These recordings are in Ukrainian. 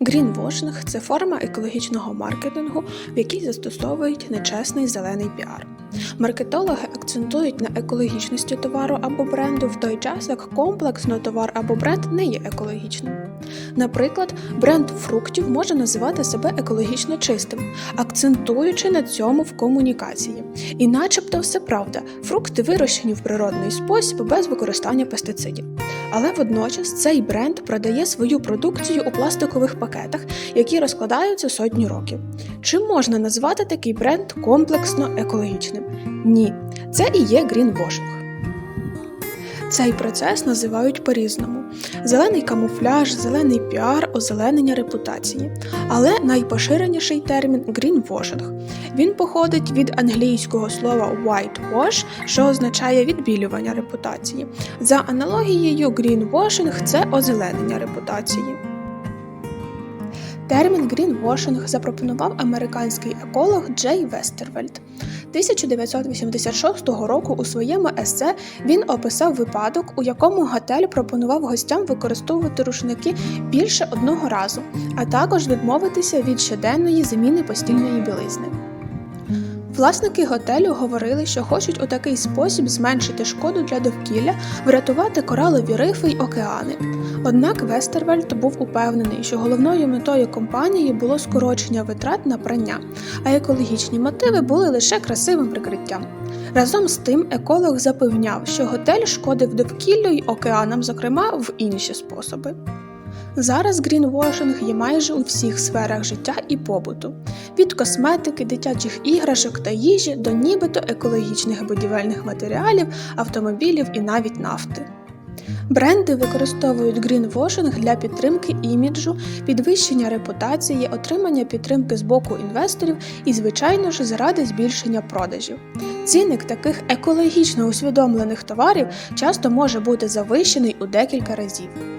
Грінвошинг це форма екологічного маркетингу, в якій застосовують нечесний зелений піар. Маркетологи акцентують на екологічності товару або бренду в той час, як комплексно товар або бренд не є екологічним. Наприклад, бренд фруктів може називати себе екологічно чистим, акцентуючи на цьому в комунікації. І начебто все правда, фрукти вирощені в природний спосіб без використання пестицидів. Але водночас цей бренд продає свою продукцію у пластикових пакетах, які розкладаються сотні років. Чи можна назвати такий бренд комплексно екологічним? Ні, це і є грінвошинг. Цей процес називають по-різному: зелений камуфляж, зелений піар, озеленення репутації. Але найпоширеніший термін грінвошинг. Він походить від англійського слова whitewash, що означає відбілювання репутації. За аналогією, greenwashing – це озеленення репутації. Термін грінвошинг запропонував американський еколог Джей Вестервельд. 1986 року у своєму есе він описав випадок, у якому готель пропонував гостям використовувати рушники більше одного разу, а також відмовитися від щоденної заміни постільної білизни. Власники готелю говорили, що хочуть у такий спосіб зменшити шкоду для довкілля, врятувати коралові рифи й океани. Однак Вестервельд був упевнений, що головною метою компанії було скорочення витрат на прання, а екологічні мотиви були лише красивим прикриттям. Разом з тим, еколог запевняв, що готель шкодив довкіллю й океанам, зокрема в інші способи. Зараз грінвошинг є майже у всіх сферах життя і побуту: від косметики, дитячих іграшок та їжі до нібито екологічних будівельних матеріалів, автомобілів і навіть нафти. Бренди використовують грінвошинг для підтримки іміджу, підвищення репутації, отримання підтримки з боку інвесторів і, звичайно ж, заради збільшення продажів. Цінник таких екологічно усвідомлених товарів часто може бути завищений у декілька разів.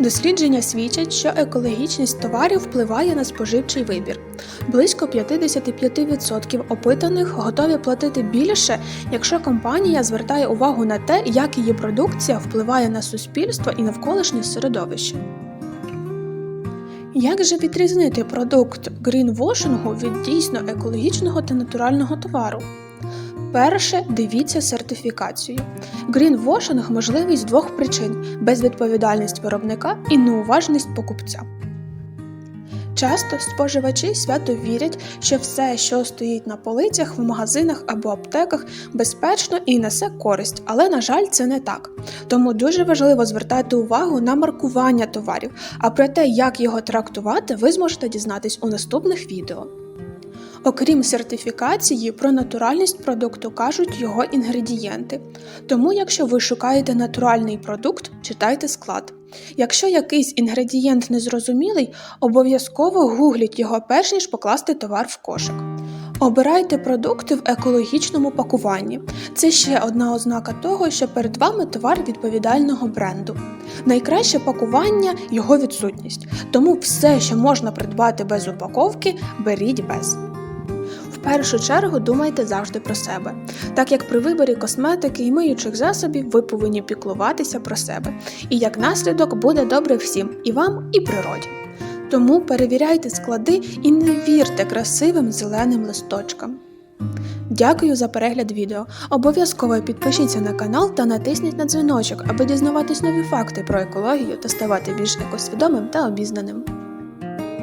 Дослідження свідчать, що екологічність товарів впливає на споживчий вибір. Близько 55% опитаних готові платити більше, якщо компанія звертає увагу на те, як її продукція впливає на суспільство і навколишнє середовище. Як же відрізнити продукт грінвошингу від дійсно екологічного та натурального товару? Перше, дивіться сертифікацію. Грінвошинг можливий з двох причин: безвідповідальність виробника і неуважність покупця. Часто споживачі свято вірять, що все, що стоїть на полицях в магазинах або аптеках, безпечно і несе користь, але, на жаль, це не так. Тому дуже важливо звертати увагу на маркування товарів, а про те, як його трактувати, ви зможете дізнатись у наступних відео. Окрім сертифікації, про натуральність продукту кажуть його інгредієнти. Тому, якщо ви шукаєте натуральний продукт, читайте склад. Якщо якийсь інгредієнт незрозумілий, обов'язково гугліть його перш ніж покласти товар в кошик. Обирайте продукти в екологічному пакуванні. Це ще одна ознака того, що перед вами товар відповідального бренду. Найкраще пакування його відсутність, тому все, що можна придбати без упаковки, беріть без. Першу чергу думайте завжди про себе, так як при виборі косметики і миючих засобів ви повинні піклуватися про себе, і як наслідок буде добре всім і вам, і природі. Тому перевіряйте склади і не вірте красивим зеленим листочкам. Дякую за перегляд відео. Обов'язково підпишіться на канал та натисніть на дзвіночок, аби дізнаватись нові факти про екологію та ставати більш екосвідомим та обізнаним.